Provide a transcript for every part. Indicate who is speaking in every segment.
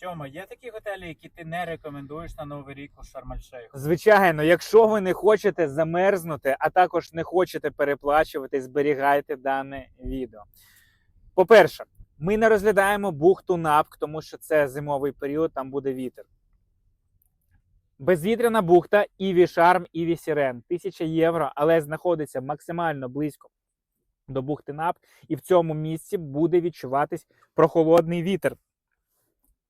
Speaker 1: Тьома, є такі готелі, які ти не рекомендуєш на Новий рік у Шарм-Ель-Шейху?
Speaker 2: Звичайно, якщо ви не хочете замерзнути, а також не хочете переплачувати, зберігайте дане відео. По-перше, ми не розглядаємо бухту Напк, тому що це зимовий період, там буде вітер. Безвітряна бухта Іві Шарм, Іві Сірен. 1000 євро, але знаходиться максимально близько до бухти Напк, і в цьому місці буде відчуватись прохолодний вітер.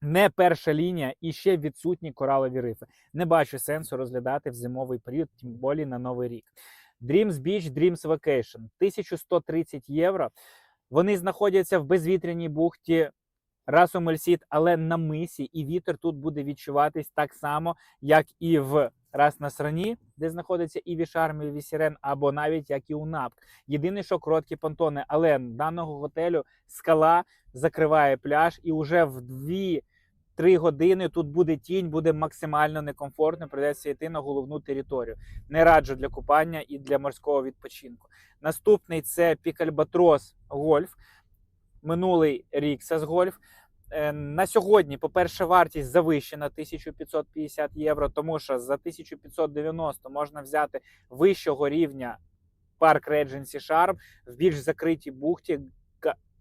Speaker 2: Не перша лінія і ще відсутні коралові рифи. Не бачу сенсу розглядати в зимовий період, тим більше на новий рік. Dreams Beach, Dreams Vacation 1130 євро. Вони знаходяться в безвітряній бухті Расомельсіт, але на мисі, і вітер тут буде відчуватись так само, як і в Рас Насрані, де знаходиться і Вішарм, і Вісірен, або навіть як і у Напк. Єдине, що короткі понтони, але даного готелю скала закриває пляж, і вже в дві. Три години тут буде тінь, буде максимально некомфортно. Придеться йти на головну територію. Не раджу для купання і для морського відпочинку. Наступний це Пікальбатрос Гольф. Минулий рік це з гольф. Е, На сьогодні, по-перше, вартість завищена 1550 євро, тому що за 1590 можна взяти вищого рівня парк Regency Charm в більш закритій бухті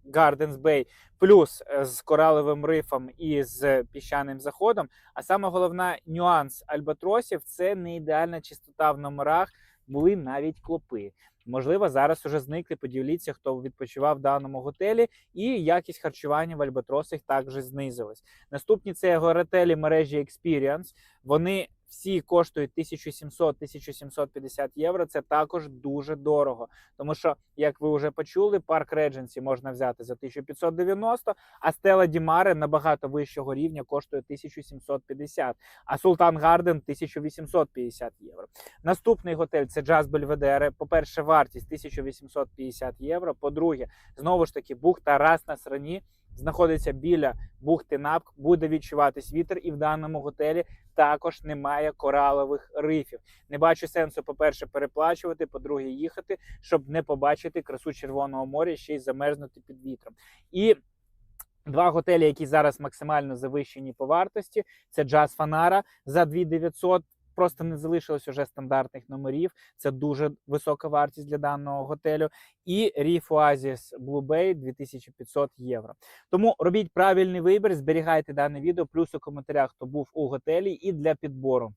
Speaker 2: Gardens Bay, плюс е, з кораловим рифом і з піщаним заходом. А саме головна нюанс альбатросів це не ідеальна чистота в номерах, були навіть клопи. Можливо, зараз уже зникли. Поділіться, хто відпочивав в даному готелі, і якість харчування в альбатросах також знизилась. Наступні це готелі мережі Experience. Вони всі коштують 1700-1750 євро. Це також дуже дорого. Тому що, як ви вже почули, парк Редженсі можна взяти за 1590, а Стела Дімаре набагато вищого рівня коштує 1750, а Султан Гарден 1850 євро. Наступний готель це Джаз Бельведере. По-перше, вартість 1850 євро. По-друге, знову ж таки, бухта Рас на Срані знаходиться біля бухти Напк, буде відчуватись вітер, і в даному готелі також немає коралових рифів. Не бачу сенсу, по-перше, переплачувати, по-друге, їхати, щоб не побачити красу Червоного моря, ще й замерзнути під вітром. І Два готелі, які зараз максимально завищені по вартості, це Jazz Фанара за 2900. Просто не залишилось уже стандартних номерів. Це дуже висока вартість для даного готелю. І Reef Oasis Blue Bay 2500 євро. Тому робіть правильний вибір, зберігайте дане відео, плюс у коментарях, хто був у готелі, і для підбору